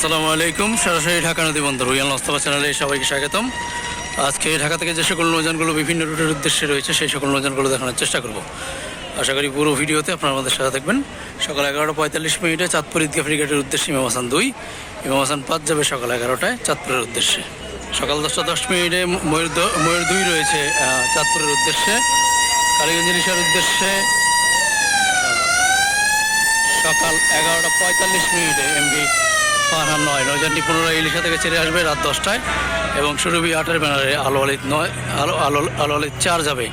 আসসালামু আলাইকুম। সরাসরি ঢাকা নদী বন্দর হুইয়াল নস্তফা চ্যানেলে সবাইকে স্বাগতম। আজকে ঢাকা থেকে যে সকল নৌযানগুলো বিভিন্ন রুটের উদ্দেশ্যে রয়েছে, সেই সকল নৌযানগুলো দেখানোর চেষ্টা করব। আশা করি পুরো ভিডিওতে আপনারা আমাদের সাথে থাকবেন। সকাল এগারোটা পঁয়তাল্লিশ মিনিটে চাঁদপুর ঈদগা ফ্রিগেটের উদ্দেশ্যে ইমাম হাসান দুই, ইমাম হাসান পাঁচ যাবে সকাল এগারোটায় চাঁদপুরের উদ্দেশ্যে। সকাল দশটা দশ মিনিটে ময়ূর ময়ূর দুই রয়েছে চাঁদপুরের উদ্দেশ্যে। কালীগঞ্জ ইলিশার উদ্দেশ্যে সকাল এগারোটা পঁয়তাল্লিশ মিনিটে এমভি পাহাড় নয়। নৌযানটি পুনরায় ইলিশা থেকে ছেড়ে আসবে রাত দশটায় এবং সুরভি আটের ব্যানারে আলো আলিত নয়, আলো আলো আলো আলিত চার যাবে।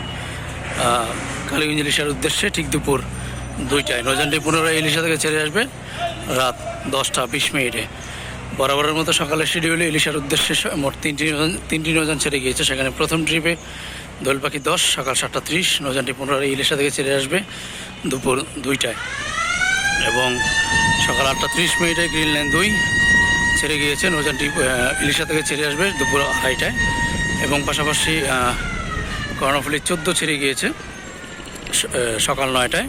কালীগঞ্জ ইলিশার উদ্দেশ্যে ঠিক দুপুর দুইটায়। নৌযানটি পুনরায় ইলিশা থেকে ছেড়ে আসবে রাত দশটা বিশ মিনিটে। বরাবরের মতো সকালের শিডিউলে ইলিশার উদ্দেশ্যে মোট তিনটি তিনটি নৌযান ছেড়ে গিয়েছে। সেখানে প্রথম ট্রিপে দোল পাখি দশ, সকাল সাতটা ত্রিশ। নৌযানটি পুনরায় ইলিশা থেকে ছেড়ে আসবে দুপুর দুইটায়। এবং সকাল আটটা ত্রিশ মিনিটে গ্রিন লাইন দুই ছেড়ে গিয়েছে নৌযানটি আহ, ইলিশা থেকে ছেড়ে আসবে দুপুর আড়াইটায়। এবং পাশাপাশি কর্ণফুলি চোদ্দ ছেড়ে গিয়েছে সকাল নয়টায়।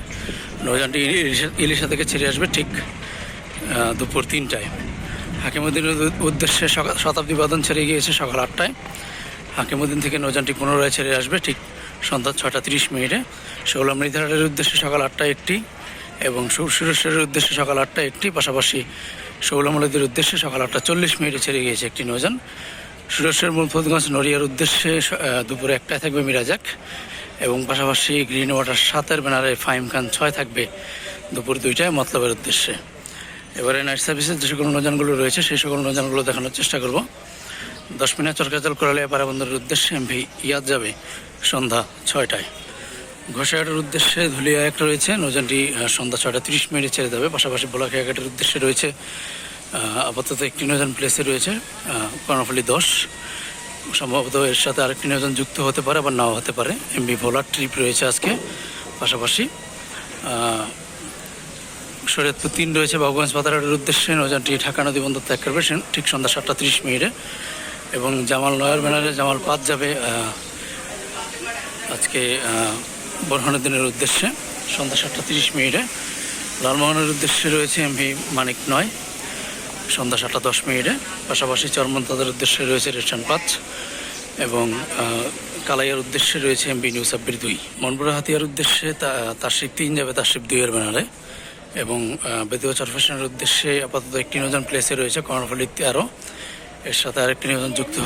নৌযানটি ইলিশা ইলিশা থেকে ছেড়ে আসবে ঠিক দুপুর তিনটায়। হাকিমুদ্দিনের উদ্দেশ্যে শতাব্দী বাদন ছেড়ে গিয়েছে সকাল আটটায়। হাকিমুদ্দিন থেকে নৌযানটি পুনরায় ছেড়ে আসবে ঠিক সন্ধ্যা ছটা তিরিশ মিনিটে। ষোলো মৃধারের উদ্দেশ্যে সকাল আটটায় একটি এবং সুর সুরেশ্বরের উদ্দেশ্যে সকাল আটটায় একটি, পাশাপাশি শৌলমলদের উদ্দেশ্যে সকাল আটটা চল্লিশ মিনিটে ছেড়ে গিয়েছে একটি নৌযান। সুরেশ্বর মুলফতগঞ্জ নড়িয়ার উদ্দেশ্যে দুপুরে একটায় থাকবে মিরাজাক এবং পাশাপাশি গ্রিন ওয়াটার সাতের ব্যানারে ফাইম খান ছয় থাকবে দুপুর দুইটায় মতলবের উদ্দেশ্যে। এবারে নাইট সার্ভিসের যে সকল নৌযানগুলো রয়েছে, সেই সকল নৌযানগুলো দেখানোর চেষ্টা করব। দশ মিনিট চরকাচল করালে পারাবন্দরের উদ্দেশ্যে এমভি ইয়াদ যাবে সন্ধ্যা ছয়টায়। ঘোষাঘাটের উদ্দেশ্যে ধুলিয়া একটা রয়েছে। নৌযানটি সন্ধ্যা ছয়টা তিরিশ মিনিটে ছেড়ে দেবে পাশাপাশি বোলাখিয়া ঘাটের উদ্দেশ্যে রয়েছে আপাতত একটি নৌযান প্লেসে রয়েছে কর্ণফুলি দশ। সম্ভবত এর সাথে আরেকটি নৌযান যুক্ত হতে পারে আবার নাও হতে পারে। এমবি ভোলার ট্রিপ রয়েছে আজকে। পাশাপাশি শরীয়তপুর তিন রয়েছে। বাবুগঞ্জ পাতারহাটের উদ্দেশ্যে নৌযানটি ঢাকা নদী বন্দর ত্যাগ করবে। ঠিক সন্ধ্যা সাতটা তিরিশ মিনিটে। এবং জামাল নয়ার ব্যানারে জামাল পাত যাবে আজকে বরহানুদ্দিনের উদ্দেশ্যে, সন্ধ্যা সাতটা তিরিশ মিনিটে। লালমোহনের উদ্দেশ্যে রয়েছে এমভি মানিক নয়। সন্ধ্যা সাতটা দশ মিনিটে। পাশাপাশি চরমন্তাদের উদ্দেশ্যে রয়েছে রেশন পাঁচ। এবং কালাইয়ার উদ্দেশ্যে রয়েছে এমবি নিউ সাব্বির দুই। মনপুরা হাতিয়ার উদ্দেশ্যে তা- তারশিব তিন যাবে তারশিব দুইয়ের ব্যানারে। এবং বেদুয়া চরফেশনের উদ্দেশ্যে আপাতত একটি নজন প্লেসে রয়েছে কর্ণফুলি তেরো। এর সাথে আরেকটি নজন যুক্ত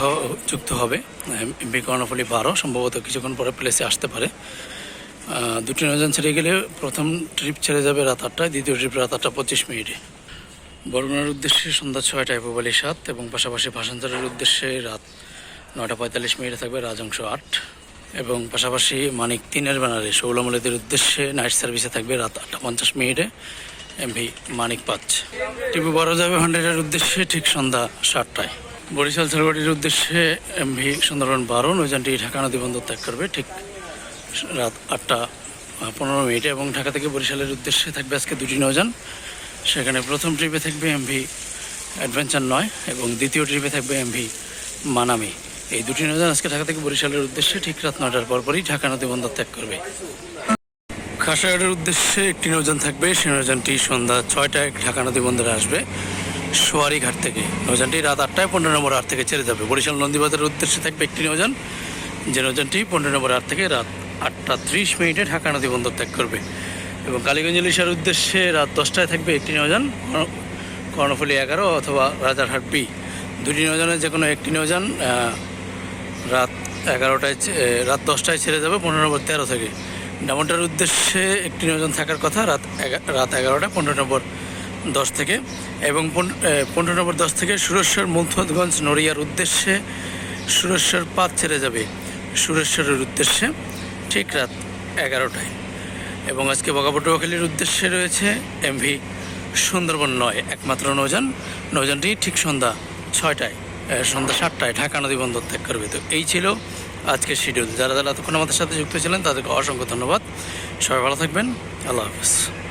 যুক্ত হবে। এমবি কর্ণফুলি বারো। সম্ভবত কিছুক্ষণ পরে প্লেসে আসতে পারে। দুটি নজন ছেড়ে গেলে প্রথম ট্রিপ ছেড়ে যাবে রাত আটটায়, দ্বিতীয় ট্রিপ রাত আটটা পঁচিশ মিনিটে। বরগুনার উদ্দেশ্যে সন্ধ্যা ছয়টায় পুবালি সাত এবং পাশাপাশি ভাষান্তরের উদ্দেশ্যে রাত নয়টা পঁয়তাল্লিশ মিনিটে থাকবে রাজংশ আট এবং পাশাপাশি মানিক তিনের ব্যানারে শৌলমলেদের উদ্দেশ্যে নাইট সার্ভিসে থাকবে রাত আটটা পঞ্চাশ মিনিটে এমভি মানিক পাঁচ। টিপু বড় যাবে হান্ড্রেডের উদ্দেশ্যে ঠিক সন্ধ্যা সাতটায়। বরিশাল ঝালবাড়ির উদ্দেশ্যে এমভি সুন্দরবন বারো, নৌযানটি ঢাকা নদী বন্দর ত্যাগ করবে ঠিক রাত আটটা পনেরো মিনিটে এবং ঢাকা থেকে বরিশালের উদ্দেশ্যে থাকবে আজকে দুটি নৌযান। সেখানে প্রথম ট্রিপে থাকবে এমভি অ্যাডভেঞ্চার নয় এবং দ্বিতীয় ট্রিপে থাকবে এমভি মানামি। এই দুটি নৌযান আজকে ঢাকা থেকে বরিশালের উদ্দেশ্যে ঠিক রাত নয়টার পরপরই ঢাকা নদী বন্দর ত্যাগ করবে। খাসাঘাটের উদ্দেশ্যে একটি নৌযান থাকবে। সেই নৌযানটি সন্ধ্যা ছয়টায় ঢাকা নদী বন্দরে আসবে সোয়ারি ঘাট থেকে। নৌযানটি রাত আটটায় পনেরো নম্বর আট থেকে ছেড়ে যাবে। বরিশাল নন্দীবাজারের উদ্দেশ্যে থাকবে একটি নৌযান। যে নৌযানটি পনেরো নম্বর আট থেকে রাত আটটা ত্রিশ মিনিটে ঢাকা নদী বন্দর ত্যাগ করবে। এবং কালীগঞ্জ ইলিশার উদ্দেশ্যে রাত দশটায় থাকবে একটি নৌযান, কর্ণ- কর্ণফুলি এগারো অথবা রাজারহাট বি। দুটি নৌযানের যে কোনো একটি নৌযান রাত এগারোটায় রাত দশটায় ছেড়ে যাবে পনেরো নম্বর তেরো থেকে। ডামনটার উদ্দেশ্যে একটি নৌযান থাকার কথা, রাত রাত এগারোটা পনেরো নম্বর দশ থেকে। এবং পন- পনেরো নম্বর দশ থেকে সুরেশ্বর মুলফতগঞ্জ নড়িয়ার উদ্দেশ্যে সুরেশ্বর পাত ছেড়ে যাবে। সুরেশ্বরের উদ্দেশ্যে ঠিক রাত এগারোটায়। এবং আজকে বগাপটুয়াখালীর উদ্দেশ্যে রয়েছে এমভি সুন্দরবন নয়, একমাত্র নৌযান। নৌযানটি ঠিক সন্ধ্যা ছয়টায় সন্ধ্যা সাতটায় ঢাকা নদী বন্দর ত্যাগ করবে। তো এই ছিল আজকের শিডিউল। যারা যারা এতক্ষণ আমাদের সাথে যুক্ত ছিলেন, তাদেরকে অসংখ্য ধন্যবাদ। সবাই ভালো থাকবেন। আল্লাহ হাফিজ।